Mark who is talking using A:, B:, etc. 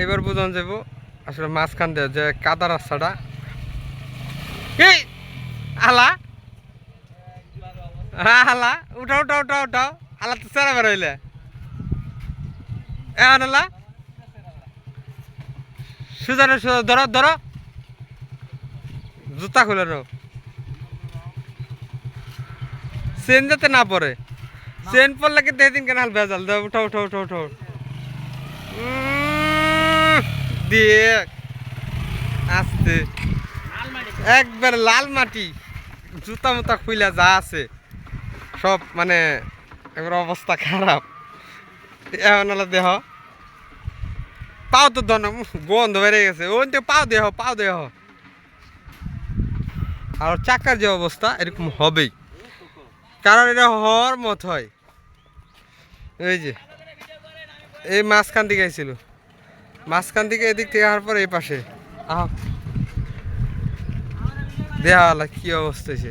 A: এবার বুঝন যাব আসলে মাঝখান দিয়ে যে কাদা রাস্তাটা। এই, আলা। হ্যাঁ আলা, উঠাও উঠাও উঠাও উঠাও। আলা তো সেরা বেরোইলে। এ আনালা সুজানো সুজা ধরো ধরো। জুতা খুলে নাও। চেন যাতে না পড়ে। চেন পড়লে কিন্তু এদিন কেন ভেজাল। দাও উঠাও উঠাও উঠাও দিয়ে আসতে। একবার লাল মাটি। জুতা মুতা খুইলা যা আছে। সব মানে একবার অবস্থা খারাপ। এখন দেহ। পাও তো ধন গন্ধ বেড়ে গেছে। ওই তো পাও দেহ পাও দেহ। আর চাকার যে অবস্থা, এরকম হবেই। কারণ এটা হওয়ার মত হয়। এই যে। এই মাঝখান দিকে আইছিল। মাঝখান থেকে এদিক থেকে আসার পর এই পাশে। আহ। দেওয়ালা কি অবস্থা হয়েছে?